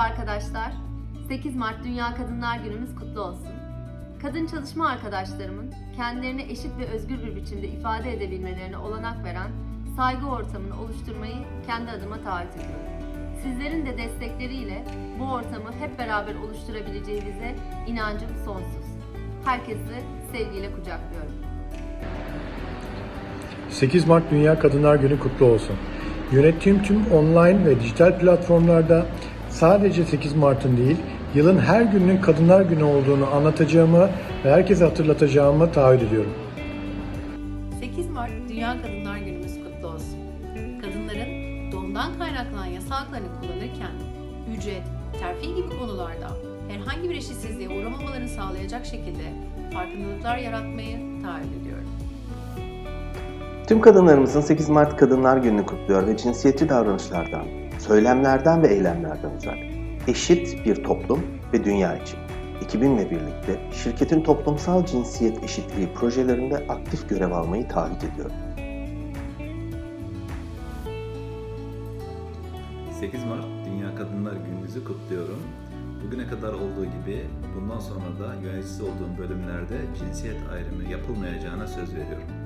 arkadaşlar. 8 Mart Dünya Kadınlar Günümüz kutlu olsun. Kadın çalışma arkadaşlarımın kendilerini eşit ve özgür bir biçimde ifade edebilmelerine olanak veren saygı ortamını oluşturmayı kendi adıma taahhüt ediyorum. Sizlerin de destekleriyle bu ortamı hep beraber oluşturabileceğimize inancım sonsuz. Herkesi sevgiyle kucaklıyorum. 8 Mart Dünya Kadınlar Günü kutlu olsun. Yönettiğim tüm online ve dijital platformlarda sadece 8 Mart'ın değil, yılın her gününün Kadınlar Günü olduğunu anlatacağımı ve herkese hatırlatacağımı taahhüt ediyorum. 8 Mart Dünya Kadınlar Günümüz kutlu olsun. Kadınların doğumdan kaynaklanan yasal haklarını kullanırken ücret, terfi gibi konularda herhangi bir eşitsizliğe uğramamalarını sağlayacak şekilde farkındalıklar yaratmayı taahhüt ediyorum. Tüm kadınlarımızın 8 Mart Kadınlar Günü'nü kutluyor ve cinsiyetçi davranışlardan, söylemlerden ve eylemlerden uzak, eşit bir toplum ve dünya için 2000'le birlikte şirketin toplumsal cinsiyet eşitliği projelerinde aktif görev almayı taahhüt ediyorum. 8 Mart Dünya Kadınlar Gününüzü kutluyorum. Bugüne kadar olduğu gibi bundan sonra da yöneticisi olduğum bölümlerde cinsiyet ayrımı yapılmayacağına söz veriyorum.